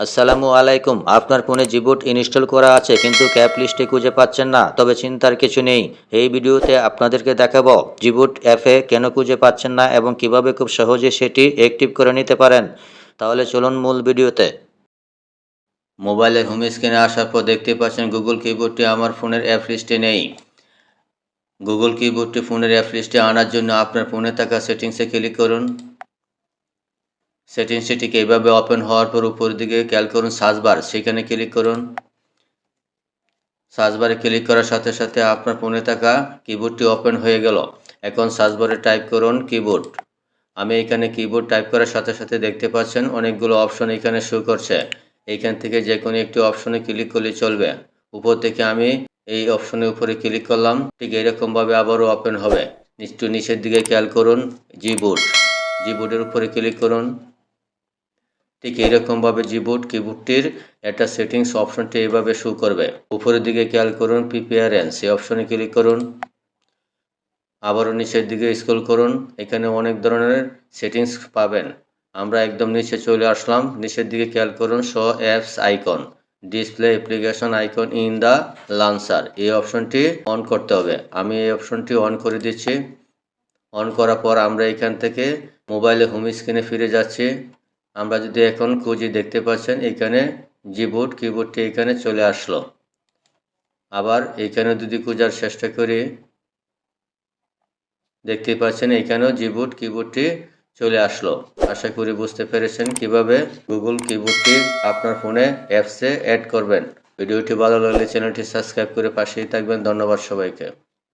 আসসালামু আলাইকুম। আপনার ফোনে জিবুট ইনস্টল করা আছে, কিন্তু ক্যাপ লিস্টে খুঁজে পাচ্ছেন না, তবে চিন্তার কিছু নেই। এই ভিডিওতে আপনাদেরকে দেখাবো জিবুট অ্যাপে কেন খুঁজে পাচ্ছেন না এবং কীভাবে খুব সহজে সেটি অ্যাক্টিভ করে নিতে পারেন। তাহলে চলুন মূল ভিডিওতে। মোবাইলের হোম স্ক্রিনে আসার পর দেখতে পাচ্ছেন গুগল কিবোর্ডটি আমার ফোনের অ্যাপ লিস্টে নেই। গুগল কিবোর্ডটি ফোনের অ্যাপ লিস্টে আনার জন্য আপনার ফোনে থাকা সেটিংসে ক্লিক করুন। সেটিংসটি ঠিক এইভাবে ওপেন হওয়ার পর উপর দিকে খেয়াল করুন সার্চ বার সেখানে ক্লিক করুন। সার্চ বারে ক্লিক করার সাথে সাথে আপনার ফোনে থাকা কিবোর্ডটি ওপেন হয়ে গেল। এখন সার্চ বারে টাইপ করুন কিবোর্ড আমি এখানে কিবোর্ড টাইপ করার সাথে সাথে দেখতে পাচ্ছেন অনেকগুলো অপশন এখানে শো করছে। এইখান থেকে যে কোনো একটি অপশনে ক্লিক করলে চলবে। উপর থেকে আমি এই অপশনের উপরে ক্লিক করলাম। ঠিক এরকমভাবে আবারও ওপেন হবে। একটু নিচের দিকে খেয়াল করুন জিবোর্ড জিবোর্ডের উপরে ক্লিক করুন। ঠিক এইরকমভাবে জিবোর্ড কিবোর্ডটির একটা সেটিংস অপশনটি এইভাবে শো করবে। উপরের দিকে খেয়াল করুন প্রিপেয়ারেন্স এই অপশনে ক্লিক করুন। আবারও নিচের দিকে স্ক্রল করুন, এখানে অনেক ধরনের সেটিংস পাবেন। আমরা একদম নিচে চলে আসলাম, নিচের দিকে খেয়াল করুন show apps icon display application icon in the launcher এই অপশনটি অন করতে হবে। আমি এই অপশনটি অন করে দিচ্ছি। অন করার পর আমরা এখান থেকে মোবাইলে হোম স্ক্রিনে ফিরে যাচ্ছি। আমরা যদি এখন খুঁজি দেখতে পাচ্ছেন, এখানে জিবোর্ড, কিবোর্ডটি এখানে চলে আসলো। আবার এখানে যদি খোঁজার চেষ্টা করি, দেখতে পাচ্ছেন এখানেও জিবোর্ড, কিবোর্ডটি চলে আসলো। আশা করি বুঝতে পেরেছেন কীভাবে গুগল কিবোর্ডটি আপনার ফোনে অ্যাপসে অ্যাড করবেন। ভিডিওটি ভালো লাগলে চ্যানেলটি সাবস্ক্রাইব করে পাশেই থাকবেন। ধন্যবাদ সবাইকে।